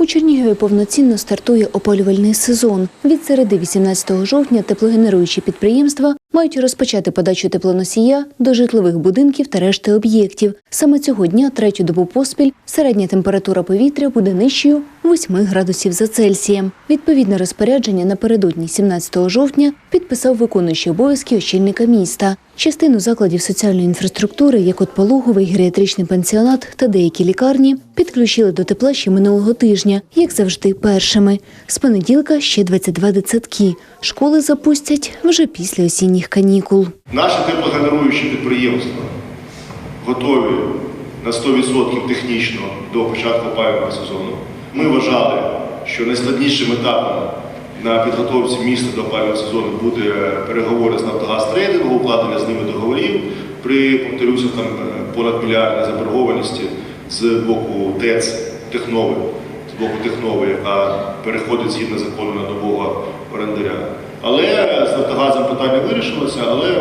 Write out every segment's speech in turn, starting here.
У Чернігові повноцінно стартує опалювальний сезон. Від середи 18 жовтня теплогенеруючі підприємства мають розпочати подачу теплоносія до житлових будинків та решти об'єктів. Саме цього дня, третю добу поспіль, середня температура повітря буде нижчою 8 градусів за Цельсієм. Відповідне розпорядження напередодні 17 жовтня підписав виконуючий обов'язки очільника міста. Частину закладів соціальної інфраструктури, як от пологовий, геріатричний пансіонат та деякі лікарні, підключили до тепла ще минулого тижня, як завжди, першими. З понеділка ще 22 дитсадки. Школи запустять вже після осінніх канікул. Наші теплогенеруючі підприємства готові на 100% технічно до початку опалювального сезону. Ми вважали, що найскладнішим етапом на підготовці міста до опалювального сезону буде переговори з Нафтогаз трейдингу, укладення з ними договорів при повторюся там е, понад мільярдній заборгованості з боку ТЕЦ Технови, з боку Технови, яка переходить згідно закону на нового орендаря. Але з Нафтогазом питання вирішилося, але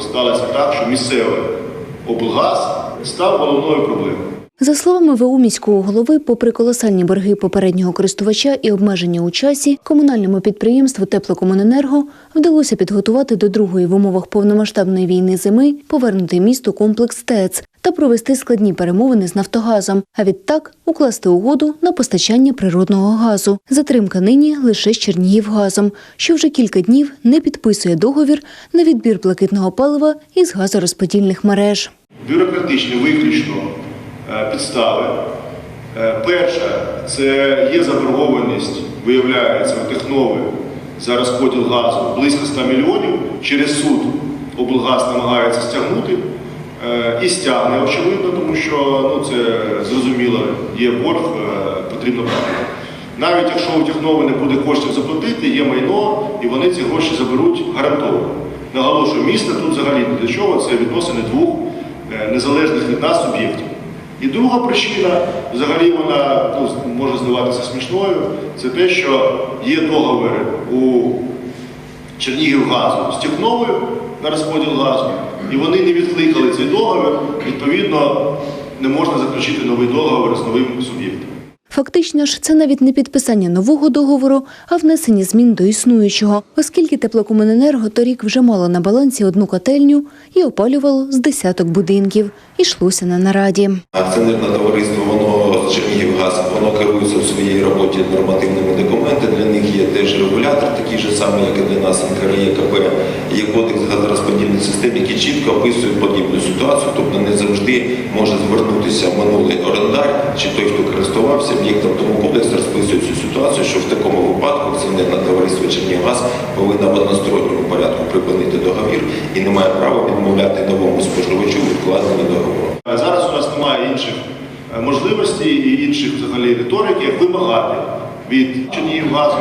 сталося так, що місцевий облгаз став головною проблемою. За словами ВУ міського голови, попри колосальні борги попереднього користувача і обмеження у часі, комунальному підприємству Теплокомуненерго вдалося підготувати до другої в умовах повномасштабної війни зими повернути місту комплекс ТЕЦ та провести складні перемовини з Нафтогазом, а відтак укласти угоду на постачання природного газу. Затримка нині лише з Чернігівгазом, що вже кілька днів не підписує договір на відбір блакитного палива із газорозподільних мереж. Бюрократичні виключно підстави. Е, Перше, це є заборгованість, виявляється, у Технови за розподіл газу близько 100 мільйонів. Через суд облгаз намагається стягнути е, і стягне, очевидно, тому що ну, це зрозуміло, є борг, е, потрібно платити. Навіть якщо у Технови не буде коштів заплатити, є майно, і вони ці гроші заберуть гарантовано. Наголошую, місто тут взагалі не для чого, це відносини двох е, незалежних від нас суб'єктів. І друга причина, взагалі вона ну, може здаватися смішною, це те, що є договори у Чернігівгазу з Техновою на розподіл газу, і вони не відкликали цей договір, відповідно, не можна заключити новий договір з новим суб'єктом. Фактично ж, це навіть не підписання нового договору, а внесення змін до існуючого, оскільки теплокомуненерго торік вже мало на балансі одну котельню і опалювало з десяток будинків. Ішлося на нараді. Акціонерне товариство, воно Чернігівгаз, воно керується в своїй роботі нормативними документами. Для них є теж регулятор, такий же самий, як і для нас НКРЄКП. Є кодекс газорозподільних систем, які чітко описують подібну ситуацію. Тобто не завжди може звернутися минулий орендар чи той, хто користувався об'єктом. Тому кодекс розписує цю ситуацію, що в такому випадку акціонерне товариство Чернігівгаз повинно в односторонньому порядку припинити договір і не має права відмовляти новому споживачу у відкладенні договору. Зараз у нас немає інших е, можливостей і інших взагалі риторики, як вимагати від Чернігівгазу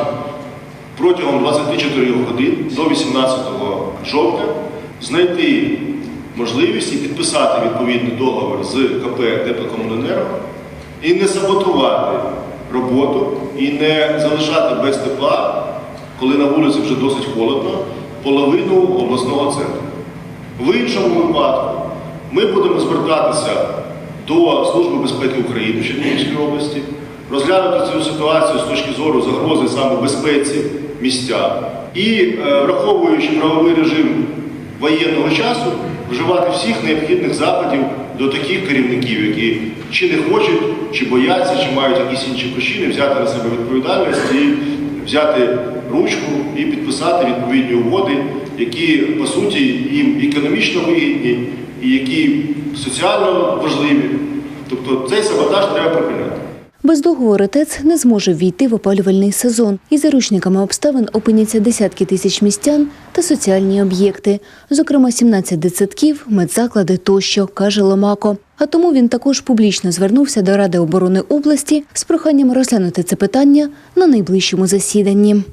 протягом 24 годин до 18 жовтня знайти можливість і підписати відповідний договір з КП Теплокомуненерго і не саботувати роботу, і не залишати без тепла, коли на вулиці вже досить холодно, половину обласного центру. В іншому випадку ми будемо звертатися до Служби безпеки України в Чернігівській області, розглянути цю ситуацію з точки зору загрози саме безпеці місця і, е, враховуючи правовий режим воєнного часу, вживати всіх необхідних заходів до таких керівників, які чи не хочуть, чи бояться, чи мають якісь інші причини, взяти на себе відповідальність і взяти ручку і підписати відповідні угоди, які по суті їм економічно вигідні і які соціально важливі. Тобто цей саботаж треба припиняти. Без договору ТЕЦ не зможе ввійти в опалювальний сезон. І заручниками обставин опиняться десятки тисяч містян та соціальні об'єкти, зокрема 17 дитсадків, медзаклади тощо, каже Ломако. А тому він також публічно звернувся до Ради оборони області з проханням розглянути це питання на найближчому засіданні.